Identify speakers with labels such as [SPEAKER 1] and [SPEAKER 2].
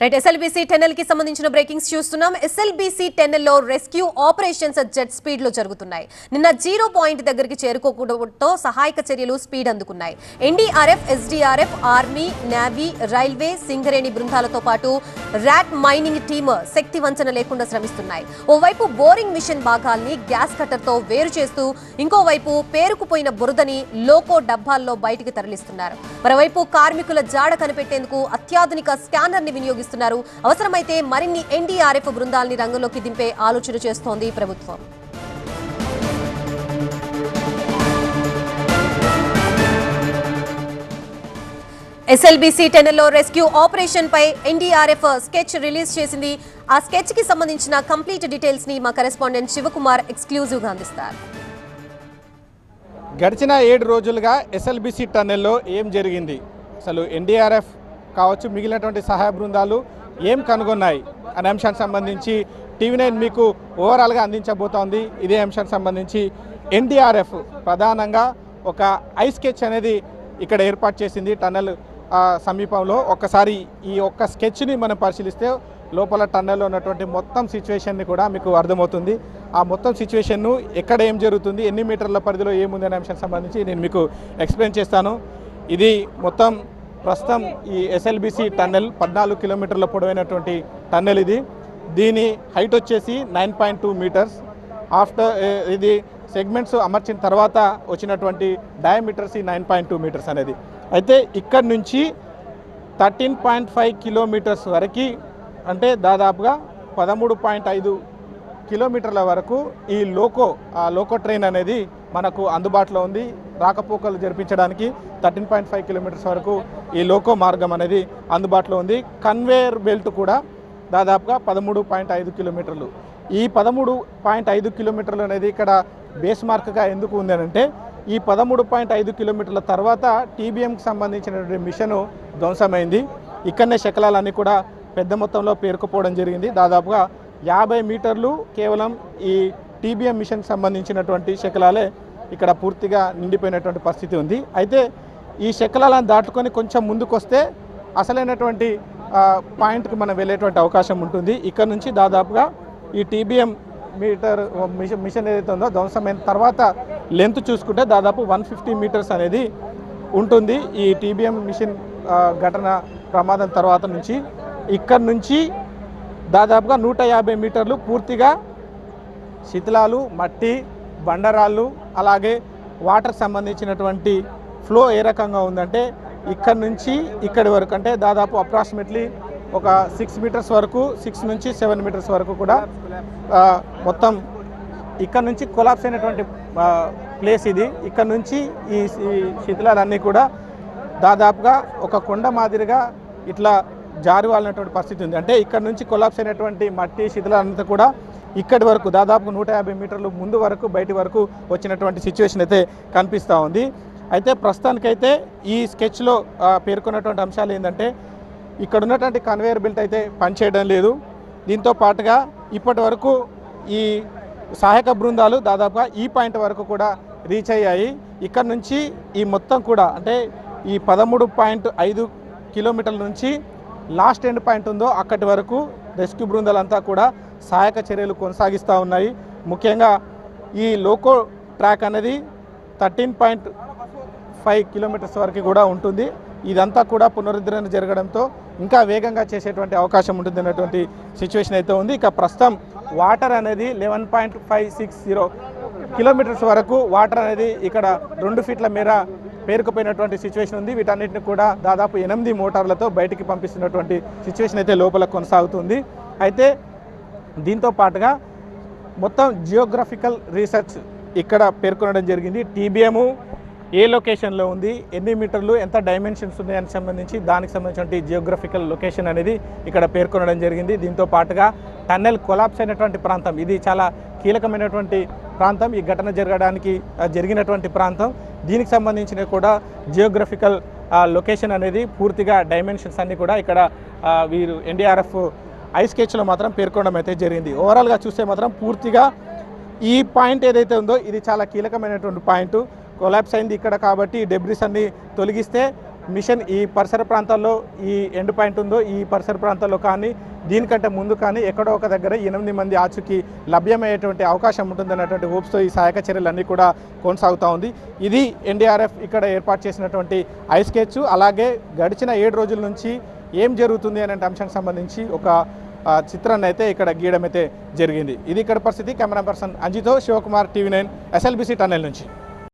[SPEAKER 1] Right SLBC టెన్నెల్కి సంబంధించిన breakings చూస్తున్నాం. SLBC టెన్నెల్లో రెస్క్యూ ఆపరేషన్స్ జెట్ స్పీడ్లో జరుగుతున్నాయి. నిన్న జీరో పాయింట్ దగ్గరికి చేరుకోకూడటంతో సహాయక చర్యలు speed అందుకున్నాయి. NDRF SDRF army navy railway Singareni బృందాలతో పాటు ర్యాట్ మైనింగ్ టీమ్ శక్తి వంచన లేకుండా శ్రమిస్తున్నాయి. ఓవైపు బోరింగ్ మిషన్ భాగాల్ని గ్యాస్ కట్టర్తో వేరు చేస్తూ ఇంకోవైపు పేరుకుపోయిన బురదని లోకో డబ్బాల్లో బయటికి తరలిస్తున్నారు. మరోవైపు కార్మికుల జాడ కనిపెట్టేందుకు అత్యాధునిక స్కానర్ని వినియోగిస్తున్నారు. అవసరమైతే మరిన్ని ఎన్డీఆర్ఎఫ్ బృందాల్ని రంగంలోకి దింపే ఆలోచన చేస్తోంది ప్రభుత్వం. ఎస్ఎల్బీసీ టెన్నెల్లో రెస్క్యూ ఆపరేషన్ పై ఎన్డీఆర్ఎఫ్ స్కెచ్ రిలీజ్ చేసింది. ఆ స్కెచ్కి సంబంధించిన కంప్లీట్ డీటెయిల్స్ని మా కరెస్పాండెంట్ శివకుమార్ ఎక్స్క్లూజివ్గా అందిస్తారు.
[SPEAKER 2] గడిచిన ఏడు రోజులుగా ఎస్ఎల్బీసీ టన్నెల్లో ఏం జరిగింది? అసలు ఎన్డీఆర్ఎఫ్ కావచ్చు మిగిలినటువంటి సహాయ బృందాలు ఏం కనుగొన్నాయి? అనే అంశానికి సంబంధించి టీవీ నైన్ మీకు ఓవరాల్గా అందించబోతోంది. ఇదే అంశానికి సంబంధించి ఎన్డీఆర్ఎఫ్ ప్రధానంగా ఒక ఐ స్కెచ్ అనేది ఇక్కడ ఏర్పాటు చేసింది. టన్నెల్ సమీపంలో ఒక్కసారి ఈ ఒక్క స్కెచ్ని మనం పరిశీలిస్తే లోపల టన్నెల్లో ఉన్నటువంటి మొత్తం సిచ్యువేషన్ని కూడా మీకు అర్థమవుతుంది. ఆ మొత్తం సిచ్యువేషన్ను ఎక్కడ ఏం జరుగుతుంది ఎన్ని మీటర్ల పరిధిలో ఏముంది అనే అంశానికి సంబంధించి నేను మీకు ఎక్స్ప్లెయిన్ చేస్తాను. ఇది మొత్తం ప్రస్తుతం ఈ ఎస్ఎల్బిసి టన్నెల్ పద్నాలుగు కిలోమీటర్ల పొడవైనటువంటి టన్నెల్ ఇది. దీని హైట్ వచ్చేసి nine point two metres. After ఇది సెగ్మెంట్స్ అమర్చిన తర్వాత వచ్చినటువంటి డయామీటర్స్ ఈ నైన్ పాయింట్ టూ మీటర్స్ అనేది. అయితే ఇక్కడ నుంచి థర్టీన్ పాయింట్ ఫైవ్ కిలోమీటర్స్ వరకు అంటే దాదాపుగా పదమూడు పాయింట్ ఐదు కిలోమీటర్ల వరకు ఈ లోకో ఆ లోకో ట్రైన్ అనేది మనకు అందుబాటులో ఉంది. రాకపోకలు జరిపించడానికి థర్టీన్ పాయింట్ ఫైవ్ కిలోమీటర్స్ వరకు ఈ లోకో మార్గం అనేది అందుబాటులో ఉంది. కన్వేయర్ బెల్ట్ కూడా దాదాపుగా పదమూడు పాయింట్ ఐదు కిలోమీటర్లు. ఈ పదమూడు పాయింట్ ఐదు కిలోమీటర్లు అనేది ఇక్కడ బేస్ మార్క్గా ఎందుకు ఉంది అంటే ఈ పదమూడు పాయింట్ ఐదు కిలోమీటర్ల తర్వాత టీబీఎంకి సంబంధించినటువంటి మిషను ధ్వంసమైంది. ఇక్కడనే శకలాలన్నీ కూడా పెద్ద మొత్తంలో పేరుకుపోవడం జరిగింది. దాదాపుగా యాభై మీటర్లు కేవలం ఈ టీబీఎం మిషన్కి సంబంధించినటువంటి శకలాలే ఇక్కడ పూర్తిగా నిండిపోయినటువంటి పరిస్థితి ఉంది. అయితే ఈ శకలాలను దాటుకొని కొంచెం ముందుకొస్తే అసలైనటువంటి పాయింట్కి మనం వెళ్ళేటువంటి అవకాశం ఉంటుంది. ఇక్కడ నుంచి దాదాపుగా ఈ టీబీఎం మీటర్ మిషన్ మిషన్ ఏదైతే ఉందో ధ్వంసమైన తర్వాత లెంత్ చూసుకుంటే దాదాపు వన్ ఫిఫ్టీ మీటర్స్ అనేది ఉంటుంది ఈ టీబీఎం మిషన్ ఘటన ప్రమాదం తర్వాత నుంచి. ఇక్కడ నుంచి దాదాపుగా నూట యాభై మీటర్లు పూర్తిగా శిథిలాలు మట్టి బండరాళ్ళు అలాగే వాటర్ సంబంధించినటువంటి ఫ్లో ఏ రకంగా ఉందంటే ఇక్కడ నుంచి ఇక్కడి వరకు అంటే దాదాపు అప్రాక్సిమేట్లీ ఒక సిక్స్ మీటర్స్ వరకు సిక్స్ నుంచి సెవెన్ మీటర్స్ వరకు కూడా మొత్తం ఇక్కడ నుంచి కొలాప్స్ అయినటువంటి ప్లేస్ ఇది. ఇక్కడ నుంచి ఈ ఈ శిథిలాలన్నీ కూడా దాదాపుగా ఒక కొండ మాదిరిగా ఇట్లా జారి వాళ్ళినటువంటి పరిస్థితి ఉంది. అంటే ఇక్కడ నుంచి కొలాప్స్ అయినటువంటి మట్టి శిథిలాలంతా కూడా ఇక్కడి వరకు దాదాపు నూట యాభై మీటర్లు ముందు వరకు బయటి వరకు వచ్చినటువంటి సిచ్యువేషన్ అయితే కనిపిస్తూ ఉంది. అయితే ప్రస్తుతానికైతే ఈ స్కెచ్లో పేర్కొన్నటువంటి అంశాలు ఏంటంటే ఇక్కడ ఉన్నటువంటి కన్వేయర్ బెల్ట్ అయితే పనిచేయడం లేదు. దీంతో పాటుగా ఇప్పటి వరకు ఈ సహాయక బృందాలు దాదాపుగా ఈ పాయింట్ వరకు కూడా రీచ్ అయ్యాయి. ఇక్కడ నుంచి ఈ మొత్తం కూడా అంటే ఈ పదమూడు పాయింట్ ఐదు కిలోమీటర్ల నుంచి లాస్ట్ ఎండ్ పాయింట్ ఉందో అక్కడి వరకు రెస్క్యూ బృందాలంతా కూడా సహాయక చర్యలు కొనసాగిస్తూ ఉన్నాయి. ముఖ్యంగా ఈ లోకో ట్రాక్ అనేది థర్టీన్ పాయింట్ ఫైవ్ కిలోమీటర్స్ వరకు కూడా ఉంటుంది. ఇదంతా కూడా పునరుద్ధరణ జరగడంతో ఇంకా వేగంగా చేసేటువంటి అవకాశం ఉంటుంది అన్నటువంటి సిచ్యువేషన్ అయితే ఉంది. ఇక ప్రస్తుతం వాటర్ అనేది eleven point five six zero kilometres వరకు వాటర్ అనేది ఇక్కడ రెండు ఫీట్ల మేర పేరుకుపోయినటువంటి సిచ్యువేషన్ ఉంది. వీటన్నిటిని కూడా దాదాపు ఎనిమిది మోటార్లతో బయటికి పంపిస్తున్నటువంటి సిచ్యువేషన్ అయితే లోపల కొనసాగుతుంది. అయితే దీంతో పాటుగా మొత్తం జియోగ్రఫికల్ రీసెర్చ్ ఇక్కడ పేర్కొనడం జరిగింది. టీబీఎము ఏ లొకేషన్లో ఉంది? ఎన్ని మీటర్లు? ఎంత డైమెన్షన్స్ ఉన్నాయని సంబంధించి దానికి సంబంధించిన జియోగ్రఫికల్ లొకేషన్ అనేది ఇక్కడ పేర్కొనడం జరిగింది. దీంతో పాటుగా టన్నెల్ కొలాప్స్ అయినటువంటి ప్రాంతం ఇది చాలా కీలకమైనటువంటి ప్రాంతం. ఈ ఘటన జరగడానికి జరిగినటువంటి ప్రాంతం. దీనికి సంబంధించిన కూడా జియోగ్రఫికల్ లొకేషన్ అనేది పూర్తిగా డైమెన్షన్స్ అన్నీ కూడా ఇక్కడ వీరు ఎన్డీఆర్ఎఫ్ ఐ స్కెచ్లో మాత్రం పేర్కొనడం అయితే జరిగింది. ఓవరాల్గా చూస్తే మాత్రం పూర్తిగా ఈ పాయింట్ ఏదైతే ఉందో ఇది చాలా కీలకమైనటువంటి పాయింట్. కొలాప్స్ అయింది ఇక్కడ కాబట్టి డెబ్రిస్ అన్ని తొలగిస్తే మిషన్ ఈ పరిసర ప్రాంతాల్లో ఈ ఎండ్ పాయింట్ ఉందో ఈ పరిసర ప్రాంతాల్లో కానీ దీనికంటే ముందు కానీ ఎక్కడో ఒక దగ్గర ఎనిమిది మంది ఆచూకీ లభ్యమయ్యేటువంటి అవకాశం ఉంటుందన్నటువంటి హోప్స్తో ఈ సహాయక చర్యలన్నీ కూడా కొనసాగుతూ ఉంది. ఇది ఎన్డీఆర్ఎఫ్ ఇక్కడ ఏర్పాటు చేసినటువంటి ఐస్కెచ్ స్కెచ్. అలాగే గడిచిన ఏడు రోజుల నుంచి ఏం జరుగుతుంది అనే అంశానికి సంబంధించి ఒక చిత్రాన్ని అయితే ఇక్కడ గీయడం అయితే జరిగింది. ఇది ఇక్కడ పరిస్థితి. Camera person అంజితో Shivakumar TV nine SLBC tunnel నుంచి.